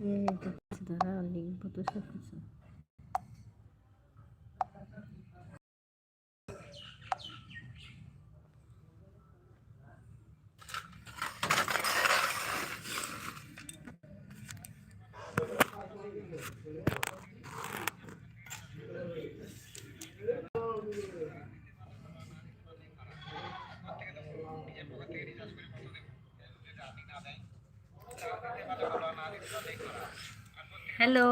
এই তো কিছু দাঁড়া লিখব তো সব কিছু হ্যালো।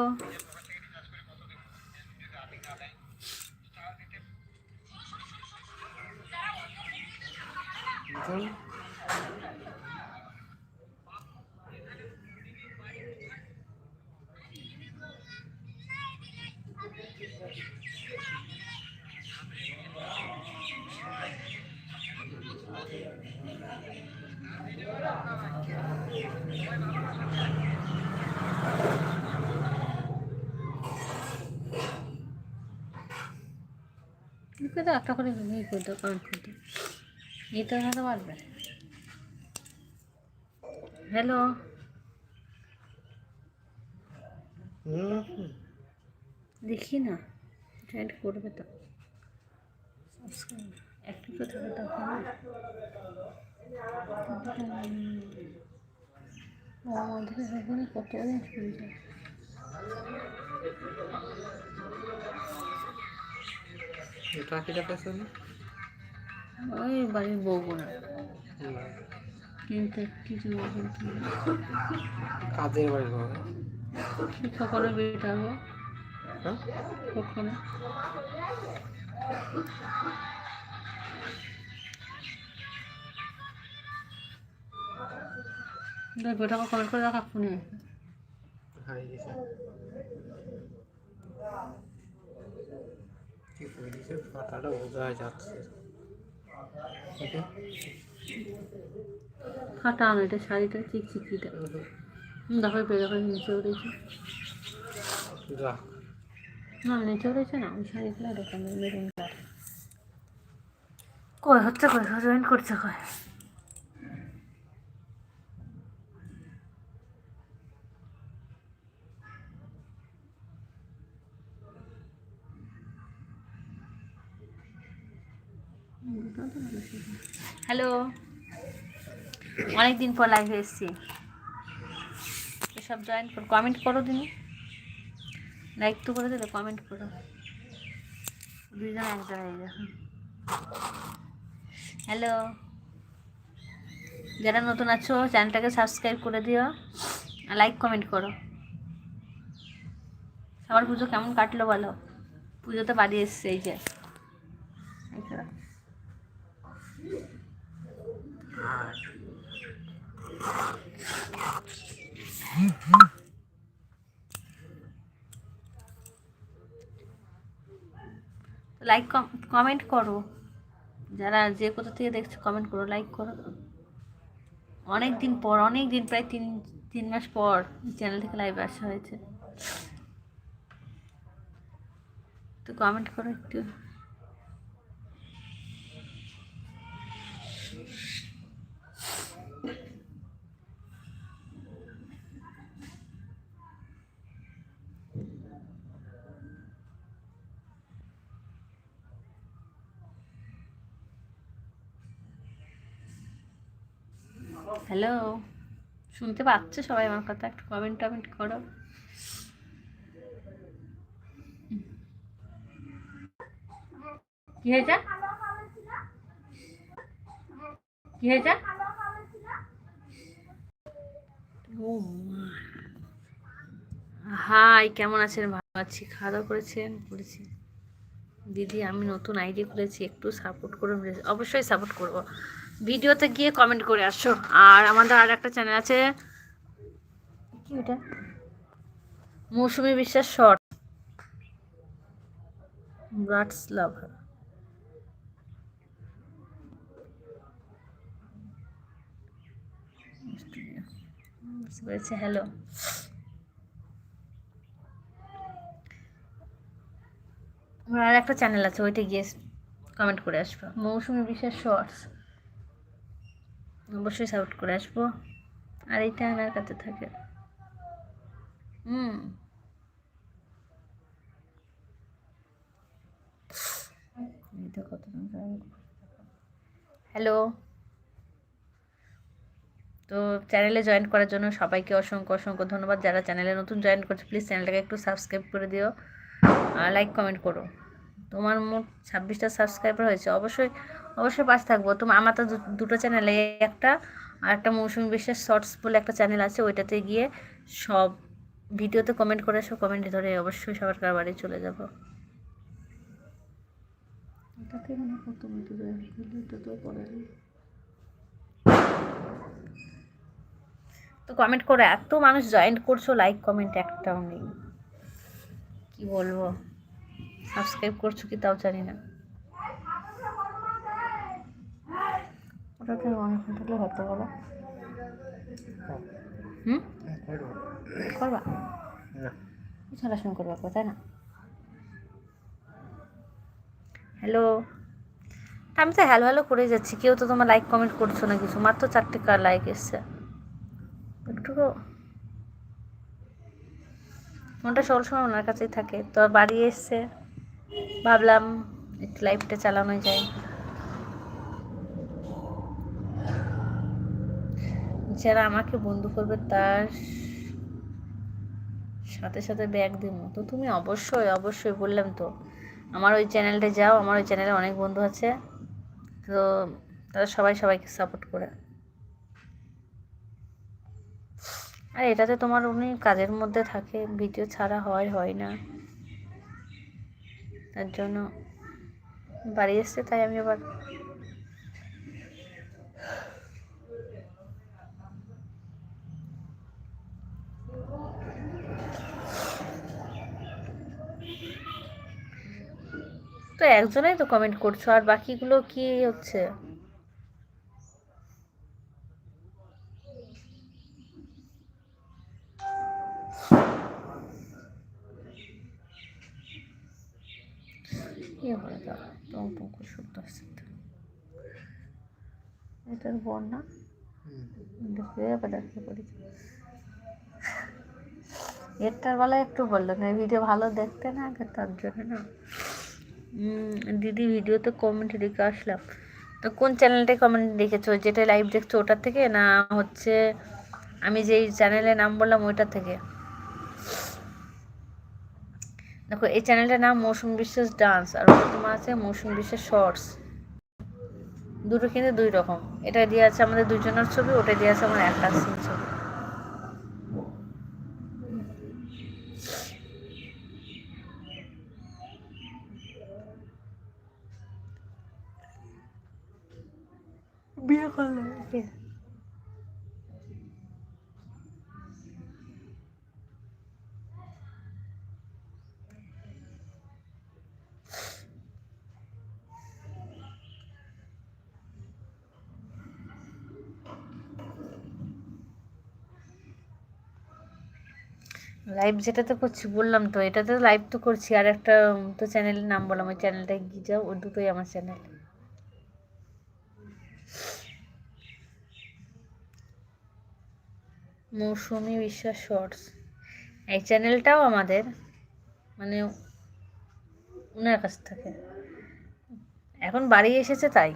লিখে দাও একটা করে ইয়ে করে দাও কমেন্ট করে দাও এটা পারবে হ্যালো দেখি না জয়েন্ট করবে তো। সাবস্ক্রাইব একটু তো তখন আমাদের এখানে কত দিন চলে পাখিটা পেছনে ওই বাড়ির বউ বোনা কিন্তু কিছু কাজের বাড়ি হবে সকালে বেরিয়ে হবে? হ্যাঁ? কখনো? দেখো কমেন্ট করে রাখা ফোনে হারিয়ে গেছে কি করে দিছে বোঝা যাচ্ছে। এটা ফাটা আনো এটা শাড়িটা চিকচিকিটা। দেখো পেয়ে দেখো নিচে উঠেছে। যা। না নিচে উঠেছে না ওই শাড়িগুলো এরকম মেরুন কালার কই হচ্ছে কই? জয়েন করছে কই? হ্যালো। অনেক দিন পর লাইভে এসেছি। এসব জয়েন করো কমেন্ট করো দিন লাইক তো করে দিলে কমেন্ট করো। দুজন এক জায়গায় দেখো হ্যালো। যারা নতুন আছো চ্যানেলটাকে সাবস্ক্রাইব করে দিও। লাইক কমেন্ট করো। সবার পুজো কেমন কাটলো বলো? পুজোতে বাড়ি এসছে, এই যে এই যে। লাইক কমেন্ট করো। যারা যে কোথা থেকে দেখছ কমেন্ট করো লাইক করো। অনেক দিন পর অনেক দিন প্রায় তিন তিন মাস পর চ্যানেল থেকে লাইভ আসা হয়েছে। তো কমেন্ট করো একটু। হ্যালো। শুনতে পাচ্ছে সবাই আমার কথা? একটু কমেন্ট টমেন্ট করো। কি হয়েছে? কি হয়েছে? হাই, কেমন আছেন? ভালো আছি, খাওয়া দাওয়া করেছেন? করেছি। দিদি আমি নতুন আইডি খুলেছি একটু সাপোর্ট করুন অবশ্যই সাপোর্ট করব। ভিডিওতে গিয়ে কমেন্ট করে আসো। আর আমাদের আর একটা চ্যানেল আছে। কি ওটা? মৌসুমী বিশ্বাস শর্ট ব্রাটস লাভার বুঝতে পেরেছি হ্যালো আর একটা চ্যানেল আছে, ওইটা গিয়ে কমেন্ট করে আসব। মৌসুমী বিশ্বাস শর্টস অবশ্যই সাপোর্ট করে আসব। আর এইটা আমার কাছে থাকে। হুম। হ্যালো তো চ্যানেলে জয়েন করার জন্য সবাইকে অসংখ্য অসংখ্য ধন্যবাদ। যারা চ্যানেলে নতুন জয়েন করছে প্লিজ চ্যানেলটাকে একটু সাবস্ক্রাইব করে দিও। লাইক কমেন্ট করো। তোমার মোট ছাব্বিশটা সাবস্ক্রাইবার হয়েছে। অবশ্যই অবশ্যই পাশে থাকব। তোমার আমার তো দুটো চ্যানেলে একটা আর একটা মৌসুমি বিশ্বাস শর্টস বলে একটা চ্যানেল আছে ওইটাতে গিয়ে সব ভিডিওতে কমেন্ট করে এসো। কমেন্ট ধরে অবশ্যই সবার কার বাড়ি চলে যাব। মানে কত ভিডিও এটা তো তো কমেন্ট করে। এত মানুষ জয়েন করছ লাইক কমেন্ট একটাও নেই। কি বলব? সাবস্ক্রাইব করছ কি তাও জানি না। ওটাতে অনেক হলে হতো বলো হুম? করব। করবা? না। চলাশোনা করবা তো, তাই না? হ্যালো? আমি তো হ্যালো হ্যালো করে যাচ্ছি কেউ তো তোমার লাইক কমেন্ট করছ না কিছু মাত্র চারটে কার লাইক এসছে। একটু ফোনটা সবসময় ওনার কাছেই থাকে তো বাড়ি এসছে। ভাবলাম একটু লাইফটা চালানো যায়। যারা আমাকে বন্ধু করবে তার সাথে সাথে ব্যাগ দিব। তো তুমি অবশ্যই অবশ্যই বললাম তো, আমার ওই চ্যানেলটা যাও, আমার ওই চ্যানেলে অনেক বন্ধু আছে। তো তারা সবাই সবাইকে সাপোর্ট করে। আর এটাতে তোমার উনি কাজের মধ্যে থাকে ভিডিও ছাড়া হয় হয় না। তার জন্য বাড়ি এসছে, তাই আমি আবার তো একজনেই তো কমেন্ট করছ, আর বাকিগুলো কি হচ্ছে? ইয়ে করে দাও টং টং করে শুদ্ধ তো। এটার বর না দেখে দেখে এরটার বেলায় একটু বলল না ভিডিও ভালো দেখতে না আগে তার জন্য না। দিদি ভিডিওতে কমেন্ট রেখে আসলাম। তো কোন চ্যানেলটায় কমেন্ট রেখেছো? যেটা লাইভ দেখছ ওটার থেকে না হচ্ছে আমি যেই চ্যানেলের নাম বললাম ওইটার থেকে? দেখো এই চ্যানেলটার নাম মৌসুম বিশ্বাস ডান্স আর ওটা তোমার আছে মৌসুম বিশ্বাস শর্টস দুটো কিন্তু দুই রকম। এটা দিয়ে আছে আমাদের দুজনের ছবি ওটা দিয়ে আছে আমার একটা সিন ছবি। বিয়ে করলে। লাইভ যেটাতে করছি, বললাম তো, এটাতে লাইভ তো করছি, আর একটা তো চ্যানেলের নাম বললাম, ওই চ্যানেলটায় গিয়ে যাও ওই দুটোই আমার চ্যানেল মৌসুমি বিশ্বাস শর্টস এই চ্যানেলটাও আমাদের মানে ওনার কাছ থেকে। এখন বাড়ি এসেছে তাই।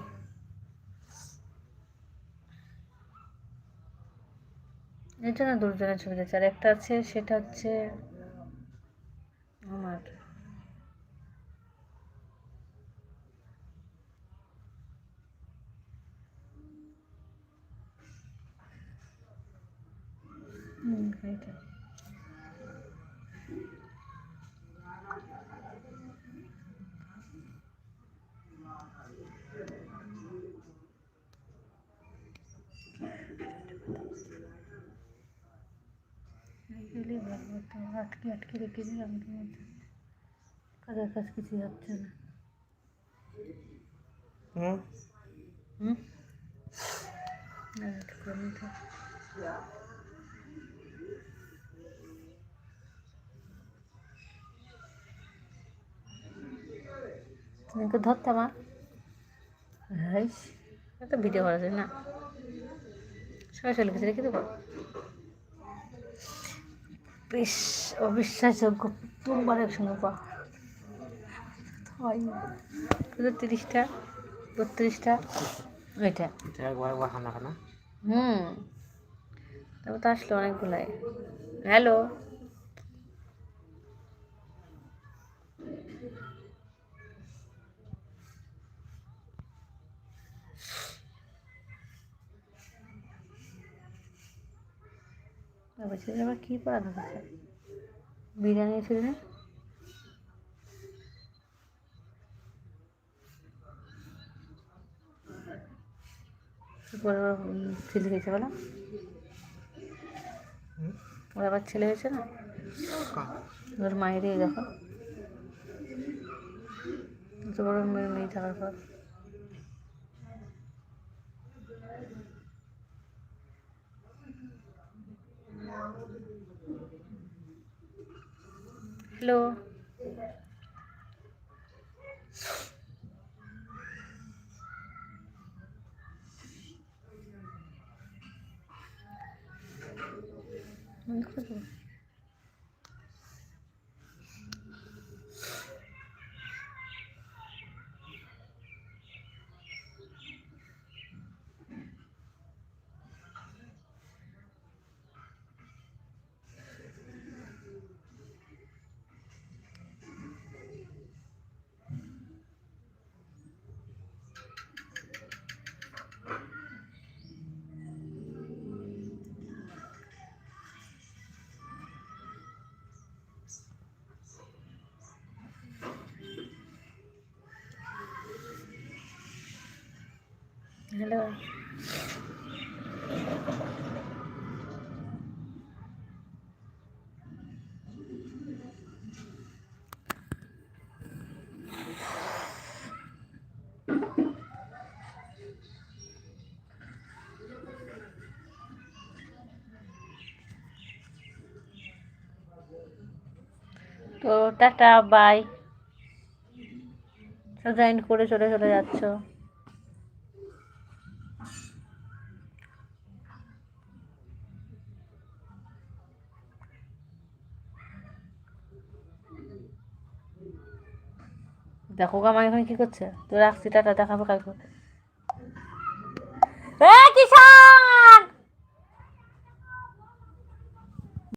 এর না দুজনের ছবি দেখছি। আর একটা আছে সেটা হচ্ছে আমার। হুম এইটা এইগুলি ভালো তো আটকে আটকে রেখে দিলাম তো মধ্যে। কাজের কাজ কিছু হচ্ছে না। হুম? ধরতে আমার ভিডিও করা যায় না সবাই চলে গেছে রেখে দেবো। বেশ অবিশ্বাসযোগ্য প্রথমবার একসঙ্গে পা হয় শুধু তিরিশটা বত্রিশটা ওইটা হুম। তারপর তো আসলো অনেকগুলাই। হ্যালো? বলছি আবার কী পড়া ধরেছে বিরিয়ানি ছিল না পরে ছেলে হয়েছে বলো। ওর আবার ছেলে হয়েছে না? ওর মায়েরই দেখো। এত বড় মেয়ে মেয়ে থাকার পর। Hello hello. তো টাটা বাই জয়েন করে চলে চলে যাচ্ছ। দেখো আমার এখানে কি করছে? তো রাখছি টাটা দেখাবো কালকে।